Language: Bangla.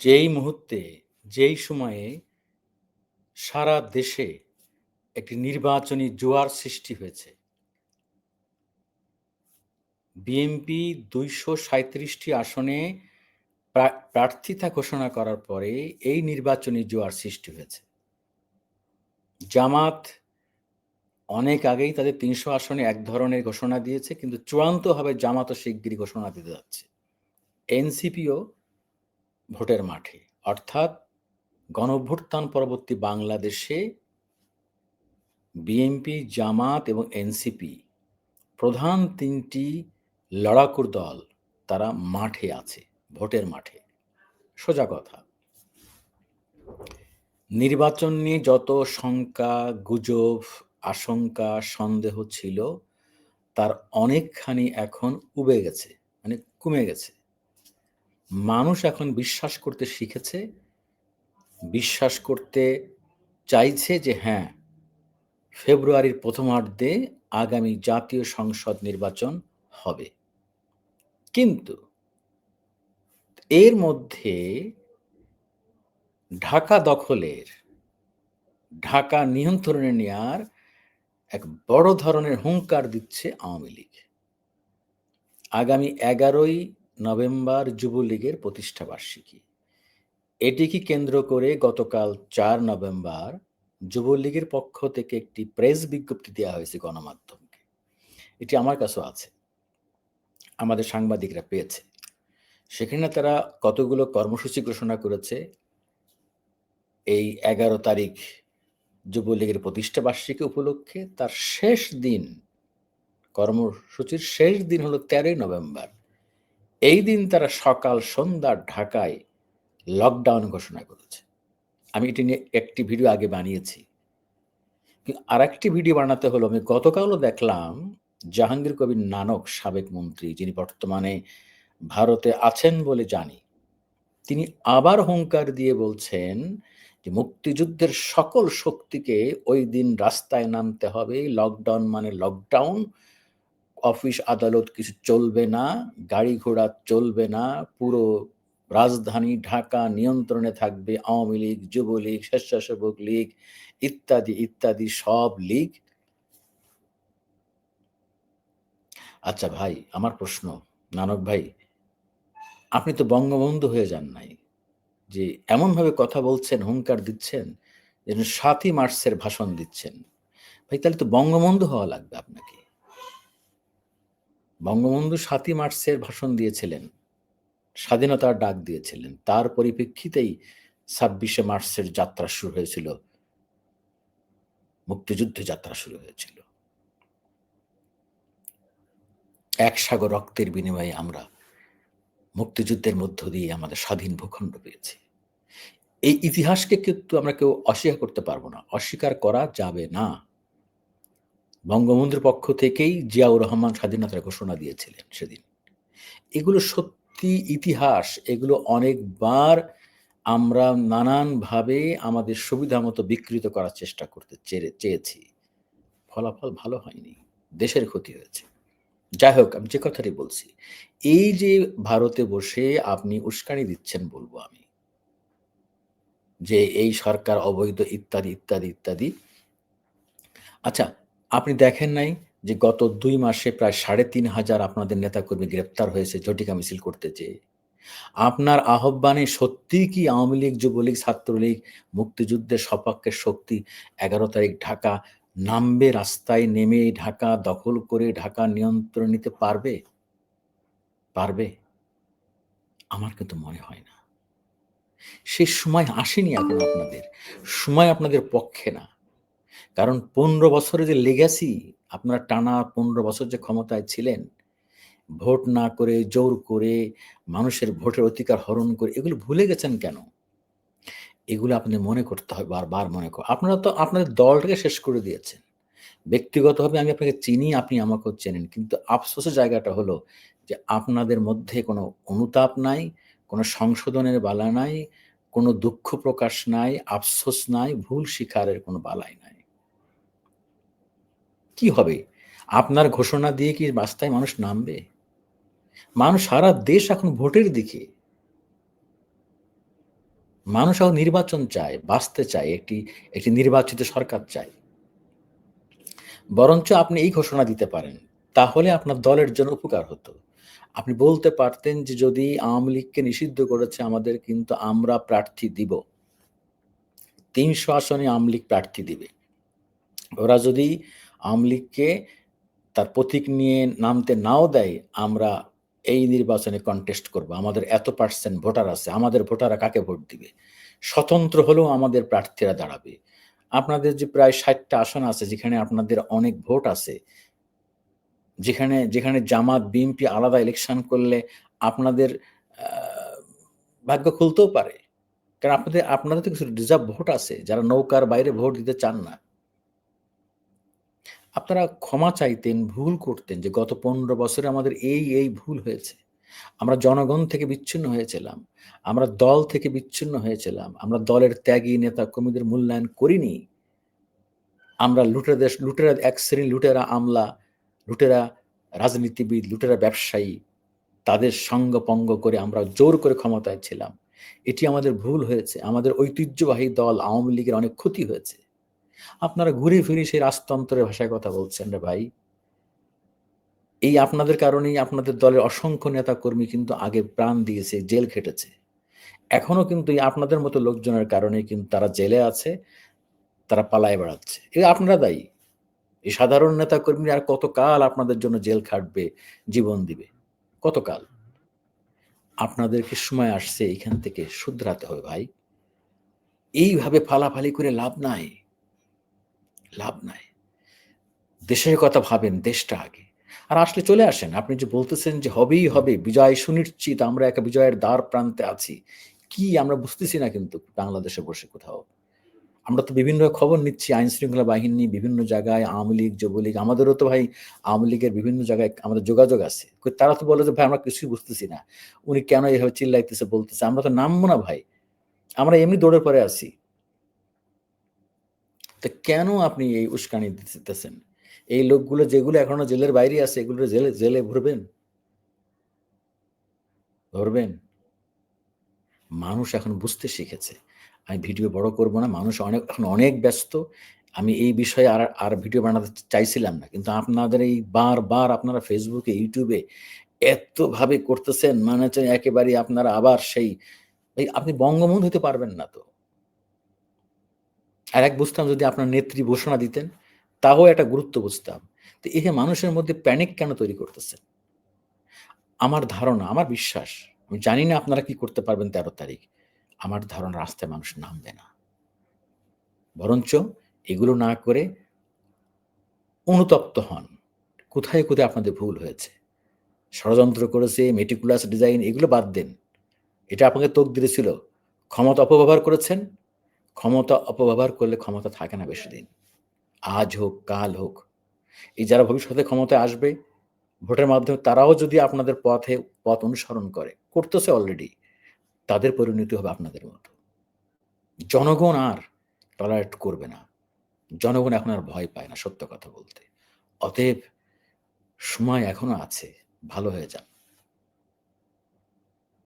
যেই মুহূর্তে, যেই সময়ে সারা দেশে একটি নির্বাচনী জোয়ার সৃষ্টি হয়েছে, বিএনপি দুইশো সাঁত্রিশটি আসনে প্রার্থিতা ঘোষণা করার পরে এই নির্বাচনী জোয়ার সৃষ্টি হয়েছে। জামাত অনেক আগেই তাদের তিনশো আসনে এক ধরনের ঘোষণা দিয়েছে, কিন্তু চূড়ান্তভাবে জামাতও শিগগিরই ঘোষণা দিতে যাচ্ছে। এনসিপিও ভোটের মাঠে। অর্থাৎ গণভ্যুত্থান পরবর্তী বাংলাদেশে বিএনপি, জামাত এবং এনসিপি প্রধান তিনটি লড়াকুর দল তারা মাঠে আছে, ভোটের মাঠে। সোজা কথা। নির্বাচন নিয়ে যত শঙ্কা, গুজব, আশঙ্কা, সন্দেহ ছিল, তার অনেকখানি এখন উবে গেছে মানে কমে গেছে। মানুষ এখন বিশ্বাস করতে শিখেছে, বিশ্বাস করতে চাইছে যে হ্যাঁ ফেব্রুয়ারির প্রথমার্ধে আগামী জাতীয় সংসদ নির্বাচন হবে। কিন্তু এর মধ্যে ঢাকা দখলের, ঢাকা নিয়ন্ত্রণে নেওয়ার এক বড় ধরনের হুঙ্কার দিচ্ছে আওয়ামী লীগ। আগামী এগারোই নভেম্বর যুবলীগের প্রতিষ্ঠা বার্ষিকী এটিকে কেন্দ্র করে গতকাল চার নভেম্বর যুবলীগের পক্ষ থেকে একটি প্রেস বিজ্ঞপ্তি দেওয়া হয়েছে গণমাধ্যমকে? এটি আমার কাছেও আছে। আমাদের সাংবাদিকরা পেয়েছে। সেখানে তারা কতগুলো কর্মসূচি ঘোষণা করেছে? এই এগারো তারিখ যুবলীগের প্রতিষ্ঠা বার্ষিকী উপলক্ষে তার শেষ দিন, কর্মসূচির শেষ দিন হলো তেরোই নভেম্বর। এই দিন তারা সকাল সন্ধ্যা ঢাকায় লকডাউন ঘোষণা করেছে। আমি এটি নিয়ে একটি ভিডিও আগে বানিয়েছি। আর একটি ভিডিও বানাতে হলো। আমি গতকালও দেখলাম জাহাঙ্গীর কবির নানক, সাবেক মন্ত্রী, যিনি বর্তমানে ভারতে আছেন বলে জানি, তিনি আবার হুঙ্কার দিয়ে বলছেন যে মুক্তিযুদ্ধের সকল শক্তিকে ওই দিন রাস্তায় নামতে হবে। লকডাউন মানে লকডাউন অফিস আদালত কিছু চলবে না, গাড়ি ঘোড়া চলবে না, পুরো রাজধানী ঢাকা নিয়ন্ত্রণে থাকবে আওয়ামী লীগ, যুবলীগ, স্বেচ্ছাসেবক লীগ, ইত্যাদি ইত্যাদি সব লীগ। আচ্ছা ভাই, আমার প্রশ্ন, নানক ভাই, আপনি তো বঙ্গবন্ধু হয়ে যান নাই, যে এমনভাবে কথা বলছেন, হুঙ্কার দিচ্ছেন, যেন সাতই মার্চের ভাষণ দিচ্ছেন। ভাই, তাহলে তো বঙ্গবন্ধু হওয়া লাগবে আপনাকে। বঙ্গবন্ধু সাতই মার্চের ভাষণ দিয়েছিলেন, স্বাধীনতার ডাক দিয়েছিলেন। তার পরিপ্রেক্ষিতেই ছাব্বিশে মার্চের যাত্রা শুরু হয়েছিল। মুক্তিযুদ্ধ যাত্রা শুরু হয়েছিল। এক সাগর রক্তের বিনিময়ে আমরা মুক্তিযুদ্ধের মধ্য দিয়ে আমাদের স্বাধীন ভূখণ্ড পেয়েছি। এই ইতিহাসকে কিন্তু আমরা কেউ অস্বীকার করতে পারব না। অস্বীকার করা যাবে না। বঙ্গবন্ধুর পক্ষ থেকেই জিয়াউর রহমান স্বাধীনতার ঘোষণা দিয়েছিলেন সেদিন। এগুলো সত্যি ইতিহাস, এগুলো অনেকবার আমরা নানানভাবে আমাদের সুবিধা মতো বিকৃত করার চেষ্টা করতে চেয়েছি। ফলাফল ভালো হয়নি, দেশের ক্ষতি হয়েছে। যাই হোক, আমি যে কথাটি বলছি, এই যে ভারতে বসে আপনি উস্কানি দিচ্ছেন বলব আমি, যে এই সরকার অবৈধ ইত্যাদি ইত্যাদি ইত্যাদি। আচ্ছা আপনি দেখেন নাই যে গত দুই মাসে প্রায় সাড়ে তিন হাজার আপনাদের নেতাকর্মী গ্রেপ্তার হয়েছে জটিকা মিছিল করতে চেয়ে আপনার আহ্বানে সত্যি কি আওয়ামী লীগ, যুবলীগ, ছাত্রলীগ, মুক্তিযুদ্ধের সপক্ষের শক্তি এগারো তারিখ ঢাকা নামবে, রাস্তায় নেমে ঢাকা দখল করে ঢাকা নিয়ন্ত্রণ নিতে পারবে? পারবে? আমার কিন্তু মনে হয় না। সেই সময় আসেনি এখন আপনাদের, সময় আপনাদের পক্ষে না। কারণ পনেরো বছরে যে লেগাসি আপনারা টানা পনেরো বছর যে ক্ষমতায় ছিলেন, ভোট না করে, জোর করে, মানুষের ভোটের অধিকার হরণ করে, এগুলো ভুলে গেছেন কেন? এগুলো আপনি মনে করতে হয়, বারবার মনে কর, আপনারা তো আপনাদের দলটাকে শেষ করে দিয়েছেন। ব্যক্তিগতভাবে আমি আপনাকে চিনি, আপনি আমাকেও চেনেন, কিন্তু আফসোসের জায়গাটা হলো যে আপনাদের মধ্যে কোনো অনুতাপ নাই, কোনো সংশোধনের বালা নাই, কোনো দুঃখ প্রকাশ নাই, আফসোস নাই, ভুল শিকারের কোনো বালাই নাই। কি হবে আপনার ঘোষণা দিয়ে কি রাস্তায় মানুষ নামবে মানুষ সারা দেশ এখন ভোটের দিকে মানুষ এখন নির্বাচন চায়, বাঁচতে চায়, একটি একটি নির্বাচিত সরকার চায়। বরঞ্চ আপনি এই ঘোষণা দিতে পারেন, তাহলে আপনার দলের জন্য উপকার হতো। আপনি বলতে পারতেন যে যদি আওয়ামী লীগকে নিষিদ্ধ করেছে আমাদের কিন্তু আমরা প্রার্থী দিব। ৩০০ আসনে আওয়ামী লীগ প্রার্থী দিবে। ওরা যদি আওয়ামী লীগকে তার প্রতীক নিয়ে নামতে নাও দেয়, আমরা এই নির্বাচনে কন্টেস্ট করব। আমাদের এত পার্সেন্ট ভোটার আছে। আমাদের ভোটাররা কাকে ভোট দিবে? স্বতন্ত্র হলেও আমাদের প্রার্থীরা দাঁড়াবে। আপনাদের যে প্রায় ৬০ টা আসন আছে যেখানে আপনাদের অনেক ভোট আছে। যেখানে, যেখানে জামাত, বিএনপি আলাদা ইলেকশন করলে আপনাদের ভাগ্য খুলতেও পারে। কারণ আপনাদের, আপনাদের তো কিছু রিজার্ভ ভোট আছে যারা নৌকার বাইরে ভোট দিতে চান না। আপনারা ক্ষমা চাইতেন, ভুল করতেন যে গত ১৫ বছরে আমাদের এই, এই ভুল হয়েছে। আমরা জনগণ থেকে বিচ্ছিন্ন হয়েছিলাম। আমরা দল থেকে বিচ্ছিন্ন হয়েছিলাম। আমরা দলের ত্যাগী নেতা কর্মীদের মূল্যায়ন করিনি। আমরা লুটেরাদের লুটেরা এক শ্রেণির লুটেরা আমলা, লুটেরা রাজনীতিবিদ, লুটেরা ব্যবসায়ী তাদের সঙ্গ-পঙ্গ করে আমরা জোর করে ক্ষমতায় ছিলাম। এটি আমাদের ভুল হয়েছে। আমাদের ঐতিহ্যবাহী দল আওয়ামী লীগের অনেক ক্ষতি হয়েছে। আপনারা ঘুরে ফিরে সেই রাজতন্ত্রের ভাষায় কথা বলছেন রে ভাই। এই আপনাদের কারণেই আপনাদের দলের অসংখ্য নেতাকর্মী কিন্তু আগে প্রাণ দিয়েছে, জেল খেটেছে। এখনও কিন্তু আপনাদের মতো লোকজনের কারণে কিন্তু তারা জেলে আছে, তারা পালায়ে বেড়াচ্ছে। এ আপনারা দায়ী। এই সাধারণ নেতাকর্মীরা আর কতকাল আপনাদের জন্য জেল খাটবে, জীবন দিবে? কতকাল? আপনাদেরকে সময় আসছে এখান থেকে শুধরাতে হবে ভাই। এইভাবে ফালাফালি করে লাভ নাই। লাভ নাই। দেশের কথা ভাবেন, দেশটা আগে। আর আসলে চলে আসেন। আপনি যে বলতেছেন যে হবেই হবে, বিজয় সুনিশ্চিত, আমরা একটা বিজয়ের দ্বার প্রান্তে আছি। কি আমরা বুঝতেছি না কিন্তু বাংলাদেশে বসে কোথাও। আমরা তো বিভিন্ন খবর নিচ্ছি আইন শৃঙ্খলা বাহিনী বিভিন্ন জায়গায় আওয়ামী লীগ, যুবলীগ আমাদেরও তো ভাই আওয়ামী লীগের বিভিন্ন জায়গায় আমাদের যোগাযোগ আছে। তারা তো বলে যে ভাই আমরা কিছুই বুঝতেছি না। উনি কেন এভাবে চিল্লাইতেছে বলতেছে। আমরা তো নামবো না ভাই। আমরা এমনি দৌড়ের পরে আছি। তো কেন আপনি এই উস্কানি দিতেছেন? এই লোকগুলো যেগুলো এখনও জেলের বাইরে আছে এগুলো জেলে জেলে ভরবেন? ধরবেন? মানুষ এখন বুঝতে শিখেছে। আমি ভিডিও বড় করব না। মানুষ অনেক, এখন অনেক ব্যস্ত। আমি এই বিষয়ে আর আর ভিডিও বানাতে চাইছিলাম না। কিন্তু আপনাদের এই বারবার আপনারা ফেসবুকে ইউটিউবে এতভাবে করতেছেন মানে হচ্ছে একেবারেই আপনারা আবার সেই আপনি বঙ্গবন্ধু হতে পারবেন না তো। আরেক বুঝতাম যদি আপনার নেত্রী ঘোষণা দিতেন, তাও একটা গুরুত্ব বুঝতাম। তো যে মানুষের মধ্যে প্যানিক কেন তৈরি করতেছেন? আমার ধারণা, আমার বিশ্বাস, আমি জানি না আপনারা কি করতে পারবেন ১৩ তারিখ। আমার ধারণা রাস্তায় মানুষ নামবে না। বরঞ্চ এগুলো না করে অনুতপ্ত হন। কোথায়, কোথায় আপনাদের ভুল হয়েছে? ষড়যন্ত্র করেছে, মেটিকুলাস ডিজাইন এগুলো বাদ দেন। এটা আপনাকে তোক ছিল। ক্ষমতা অপব্যবহার করেছেন। ক্ষমতা অপব্যবহার করলে ক্ষমতা থাকে না বেশিদিন। আজ হোক, কাল হোক। এই যারা ভবিষ্যতে ক্ষমতায় আসবে, ভোটের মাধ্যমে তারাও যদি আপনাদের পথে পথ অনুসরণ করে, করতেছে অলরেডি। তাদের পরিণতি হবে আপনাদের মতো। জনগণ আর টলারেট করবে না। জনগণ এখন আর ভয় পায় না সত্য কথা বলতে। অতএব সময় এখনও আছে। ভালো হয়ে যান।